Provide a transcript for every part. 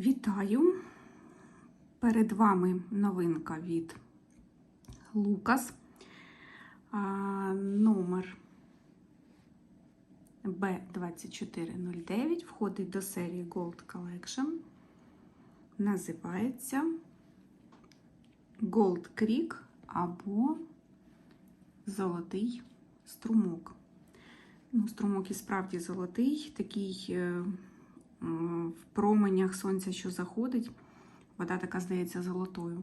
Вітаю! Перед вами новинка від Лукас. Номер B2409 входить до серії Gold Collection. Називається Gold Creek або Золотий струмок. Ну, струмок і справді золотий, такий е, в променях сонця, що заходить. Вода така здається золотою.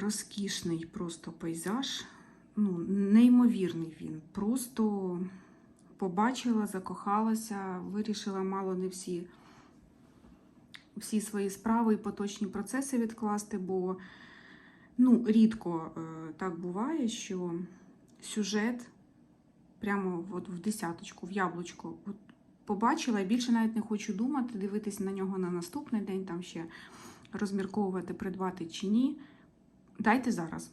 Розкішний просто пейзаж. Ну, неймовірний він. Просто побачила, закохалася, вирішила мало не всі, всі свої справи і поточні процеси відкласти, бо ну, рідко е, так буває, що сюжет прямо от в десяточку, в яблучко. От побачила і більше навіть не хочу думати, дивитись на нього на наступний день, там ще розмірковувати, придбати чи ні. Дайте зараз.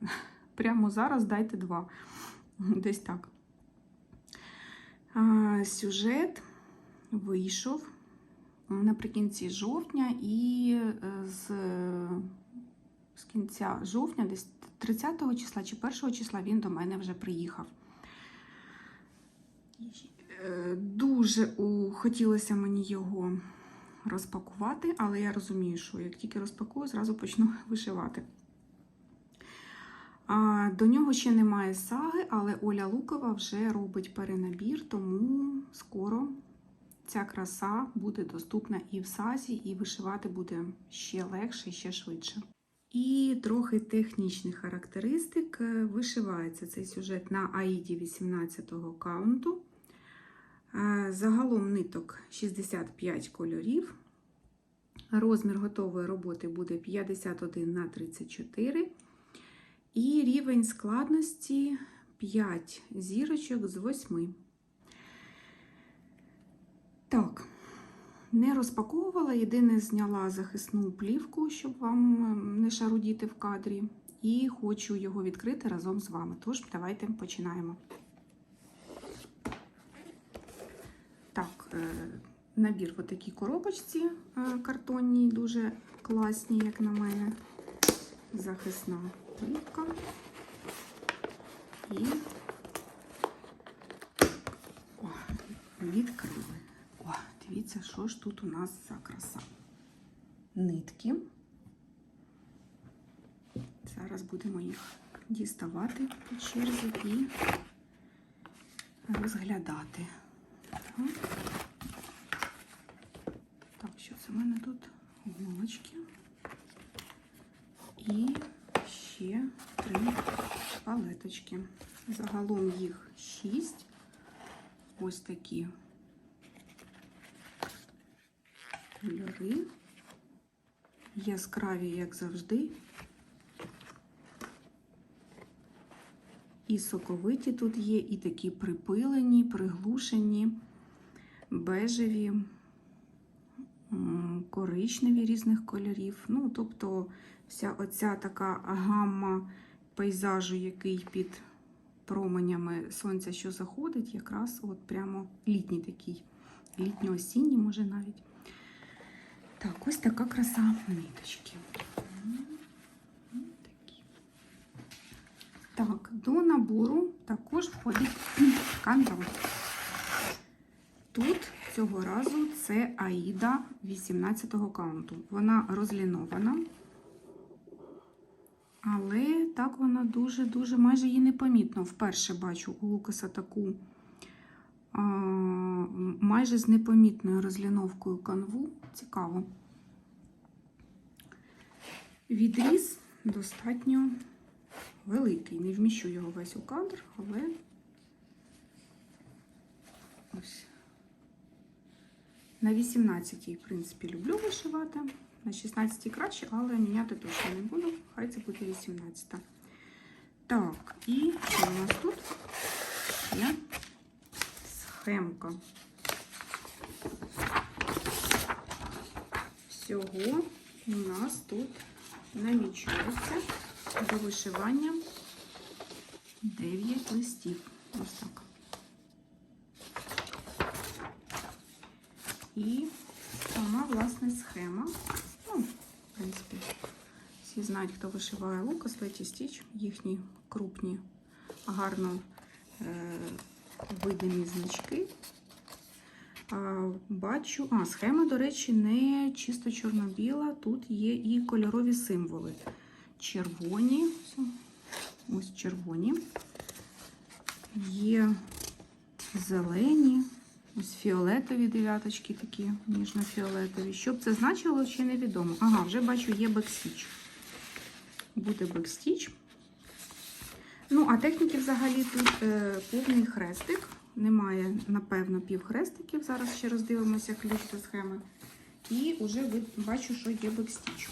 Прямо зараз дайте два. Десь так. Сюжет вийшов наприкінці жовтня, і е, з, з кінця жовтня, десь 30 числа чи 1 числа він до мене вже приїхав. Дуже хотілося мені його розпакувати, але я розумію, що як тільки розпакую, зразу почну вишивати. А, До нього ще немає саги, але Оля Лукова вже робить перенабір, тому скоро ця краса буде доступна і в сазі, і вишивати буде ще легше, ще швидше. І трохи технічних характеристик. Е, Вишивається цей сюжет на Аїді 18-го каунту. Е, Загалом ниток 65 кольорів. Розмір готової роботи буде 51 на 34. І рівень складності 5 зірочок з 8. Так, не розпаковувала, єдине зняла захисну плівку, щоб вам ем, не шарудіти в кадрі. І хочу його відкрити разом з вами. Тож, давайте починаємо. Так, е, набір в такій коробочці е, картонній, дуже класній, як на мене. Захисна плівка. І О, відкрили. О, дивіться, що ж тут у нас за краса. Нитки. Зараз будемо їх діставати по черзі і розглядати. Так, мене тут голочки. І ще три палеточки. Загалом їх шість. Ось такі кольори. Яскраві, як завжди. І соковиті тут є, і такі припилені, приглушені, бежеві, коричневі різних кольорів. Ну, тобто, вся оця така гамма пейзажу, який під променями сонця, що заходить, якраз от прямо літній такий, літньо-осінній, може навіть. Так, ось така краса ниточки. Так, до набору також входить кандал. Тут цього разу це Аїда 18-го каунту. Вона розлінована. Але так вона дуже-дуже майже її непомітно. Вперше бачу у Лукаса таку а, майже з непомітною розліновкою канву. Цікаво. Відріз достатньо великий. Не вміщу його весь у кадр, але ось. На 18-й, в принципі, люблю вишивати. На 16 краще, але міняти точно не буду. Хай це буде 18. Так, і що у нас тут є схемка. Всього у нас тут намічається до вишивання 9 листів. Ось так. І сама власне схема. Ну, в принципі, всі знають, хто вишиває Лукас, Леті Стіч, їхні крупні, гарно е, видимі значки. А, бачу, а схема, до речі, не чисто чорно-біла. Тут є і кольорові символи. Червоні, ось червоні, є зелені, ось фіолетові дев'яточки такі, ніжно-фіолетові. Що б це значило, ще невідомо. Ага, вже бачу, є бекстіч. Буде бекстіч. Ну, а техніки взагалі тут е, повний хрестик. Немає, напевно, півхрестиків. Зараз ще роздивимося ключ до схеми. І вже бачу, що є бекстіч.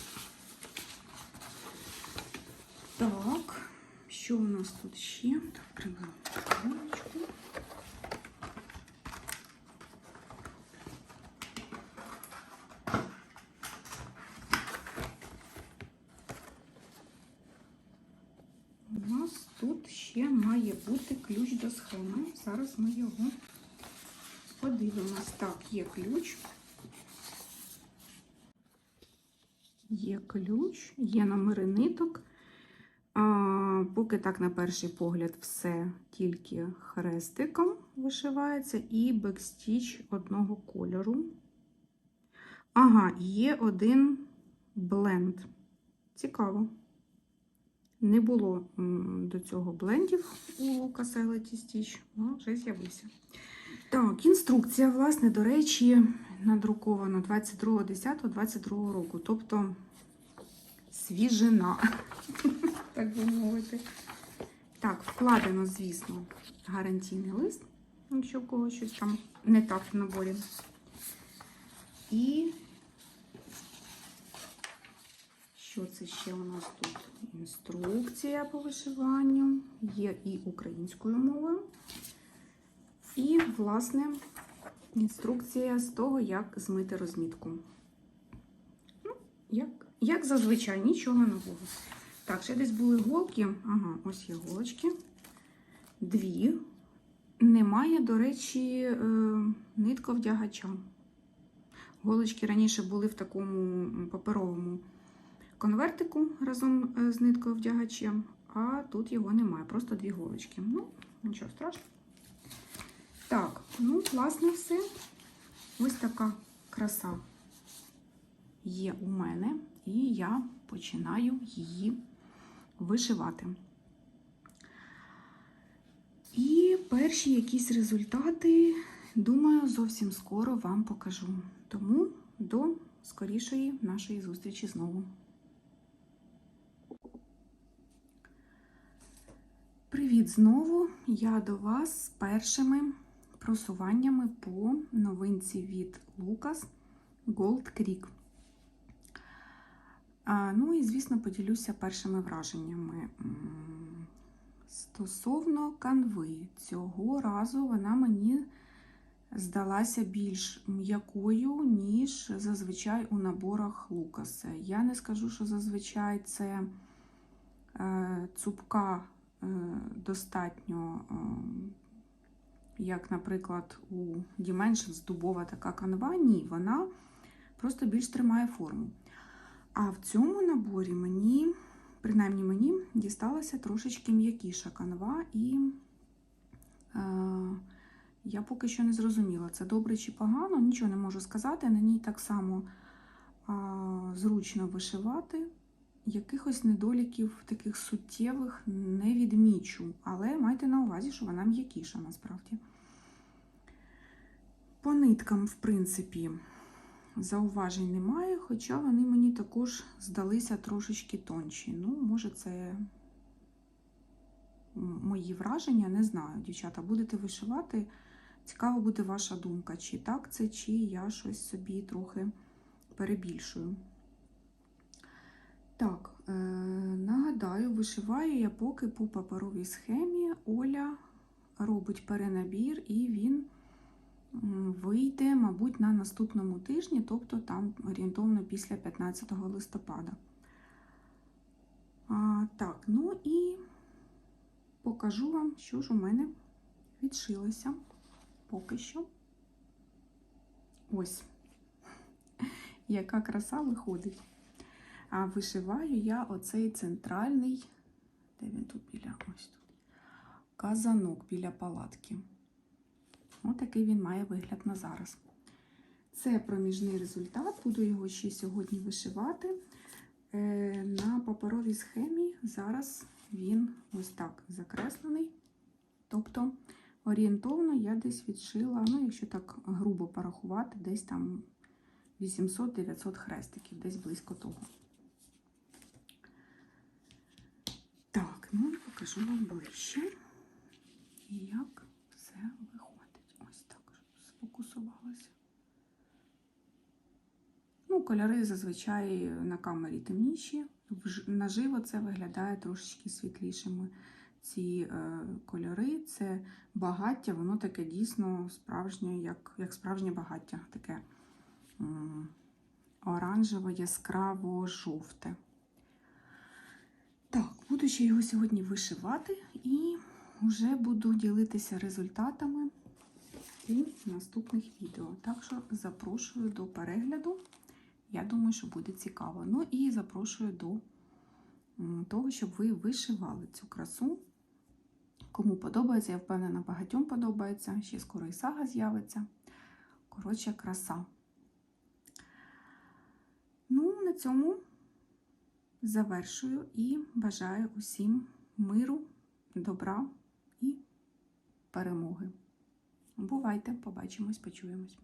Так, що у нас тут ще? Так, приберу коробочку. У нас тут ще має бути ключ до схеми. Зараз ми його подивимось. Так, є ключ. Є ключ, є номери ниток. А, поки так, на перший погляд, все тільки хрестиком вишивається і бекстіч одного кольору. Ага, є один бленд. Цікаво. Не було до цього блендів у Каселеті Стіч, але вже з'явився. Так, інструкція, власне, до речі, надрукована 22.10.22 року. Тобто свіжина, так би мовити. Так, вкладено, звісно, гарантійний лист, якщо в когось щось там не так в наборі. І що це ще у нас тут? Інструкція по вишиванню, є і українською мовою. І, власне, інструкція з того, як змити розмітку. Ну, як, як зазвичай, нічого нового. Так, ще десь були голки. Ага, ось є голочки. Дві. Немає, до речі, е, нитковдягача. Голочки раніше були в такому паперовому конвертику разом е, з ниткою вдягачем, а тут його немає, просто дві голочки. Ну, нічого страшного. Так, ну, власне, все. Ось така краса є у мене, і я починаю її вишивати. І перші якісь результати, думаю, зовсім скоро вам покажу. Тому до скорішої нашої зустрічі знову. Привіт знову! Я до вас з першими просуваннями по новинці від Lucas Gold Creek. Ну і, звісно, поділюся першими враженнями. Стосовно канви, цього разу вона мені здалася більш м'якою, ніж зазвичай у наборах Лукаса. Я не скажу, що зазвичай це е, цупка достатньо, е, як, наприклад, у Dimensions дубова така канва. Ні, вона просто більш тримає форму. А в цьому наборі мені, принаймні мені, дісталася трошечки м'якіша канва, і е, я поки що не зрозуміла, це добре чи погано, нічого не можу сказати. На ній так само е, зручно вишивати. Якихось недоліків таких суттєвих не відмічу, але майте на увазі, що вона м'якіша насправді. По ниткам, в принципі, зауважень немає, хоча вони мені також здалися трошечки тонші. Ну, може, це мої враження, не знаю. Дівчата, будете вишивати. Цікаво буде ваша думка, чи так це, чи я щось собі трохи перебільшую. Так, е, нагадаю, вишиваю я поки по паперовій схемі. Оля робить перенабір і він вийде, мабуть, на наступному тижні, тобто там орієнтовно після 15 листопада. А, так, ну і покажу вам, що ж у мене відшилося поки що. Ось. яка краса виходить. А вишиваю я оцей центральний, де він тут біля ось тут, казанок біля палатки. Отакий він має вигляд на зараз. Це проміжний результат. Буду його ще сьогодні вишивати. Е, На паперовій схемі зараз він ось так закреслений. Тобто орієнтовно я десь відшила, ну, якщо так грубо порахувати, десь там 800-900 хрестиків, десь близько того. Ну і покажу вам ближче, як все виходить. Ось так, сфокусувалося. Ну, кольори зазвичай на камері темніші. Наживо це виглядає трошечки світлішими. Ці е, кольори це багаття, воно таке дійсно справжнє, як, як справжнє багаття, таке м, оранжево, яскраво жовте. Буду ще його сьогодні вишивати і вже буду ділитися результатами у наступних відео. Так що запрошую до перегляду. Я думаю, що буде цікаво. Ну і запрошую до того, щоб ви вишивали цю красу. Кому подобається, я впевнена, багатьом подобається. Ще скоро і сага з'явиться. Коротше, краса. Ну, на цьому завершую і бажаю усім миру, добра і перемоги. Бувайте, побачимось, почуємось.